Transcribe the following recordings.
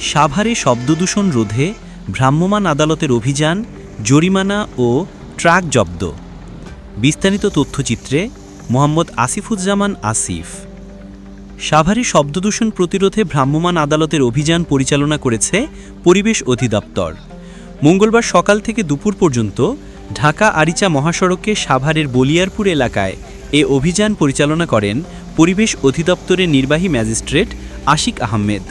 সাভারে শব্দদূষণ রোধে ভ্রাম্যমাণ আদালতের অভিযান, জরিমানা ও ট্রাক জব্দ। বিস্তারিত তথ্যচিত্রে মোহাম্মদ আসিফুজ্জামান আসিফ। সাভারে শব্দদূষণ প্রতিরোধে ভ্রাম্যমাণ আদালতের অভিযান পরিচালনা করেছে পরিবেশ অধিদপ্তর। মঙ্গলবার সকাল থেকে দুপুর পর্যন্ত ঢাকা আরিচা মহাসড়কে সাভারের বলিয়ারপুর এলাকায় এ অভিযান পরিচালনা করেন পরিবেশ অধিদপ্তরের নির্বাহী ম্যাজিস্ট্রেট আশিক আহমেদ।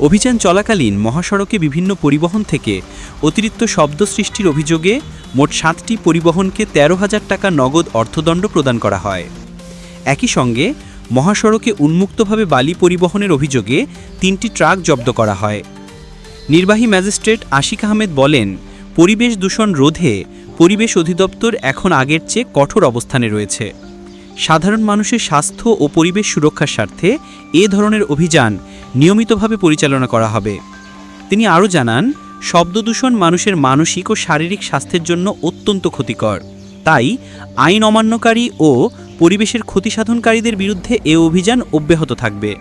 অভিযান চলাকালীন মহাসড়কে বিভিন্ন পরিবহন থেকে অতিরিক্ত শব্দ সৃষ্টির অভিযোগে মোট সাতটি পরিবহনকে তেরো হাজার টাকা নগদ অর্থদণ্ড প্রদান করা হয়। একই সঙ্গে মহাসড়কে উন্মুক্তভাবে বালি পরিবহনের অভিযোগে তিনটি ট্রাক জব্দ করা হয়। নির্বাহী ম্যাজিস্ট্রেট আশিক আহমেদ বলেন, পরিবেশ দূষণ রোধে পরিবেশ অধিদপ্তর এখন আগের চেয়ে কঠোর অবস্থানে রয়েছে। সাধারণ মানুষের স্বাস্থ্য ও পরিবেশ সুরক্ষার স্বার্থে এ ধরনের অভিযান নিয়মিতভাবে পরিচালনা করা হবে। তিনি আরও জানান, শব্দদূষণ মানুষের মানসিক ও শারীরিক স্বাস্থ্যের জন্য অত্যন্ত ক্ষতিকর। তাই আইন অমান্যকারী ও পরিবেশের ক্ষতি সাধনকারীদের বিরুদ্ধে এ অভিযান অব্যাহত থাকবে।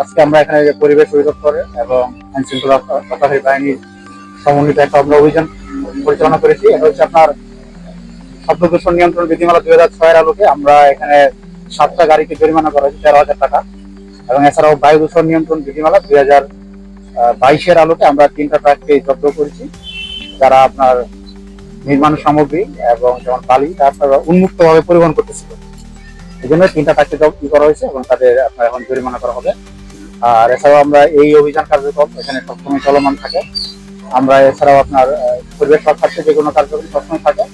আজকে আমরা এখানে যে পরিবেশ অধিদপ্তর এবং আইন শৃঙ্খলা রক্ষাকারী বাহিনীর সমন্বিত একটা আমরা অভিযান পরিচালনা করেছি। এটা হচ্ছে আপনার শব্দ দূষণ নিয়ন্ত্রণ বিধিমালা দুই হাজার ছয়ের আলোকে আমরা এখানে সাতটা গাড়িকে জরিমানা করা হয়েছে, তেরো হাজার টাকা। এবং এছাড়াও বায়ু দূষণ নিয়ন্ত্রণ বিধিমালা দুই হাজার বাইশের আলোকে আমরা তিনটা ট্রাককে জব্দ করেছি। যারা আপনার নির্মাণ সামগ্রী এবং যেমন বালি তাছাড়া উন্মুক্তভাবে পরিবহন করতেছিল। এই জন্য তিনটা ট্রাককে জব্দ করা হয়েছে এবং তাদের আপনার এখন জরিমানা করা হবে। আর এছাড়াও আমরা এই অভিযান কার্যক্রম এখানে সবসময় চলমান থাকে। আমরা এছাড়াও আপনার পরিবেশ রক্ষার্থে যে কোনো কার্যক্রম সবসময় থাকে।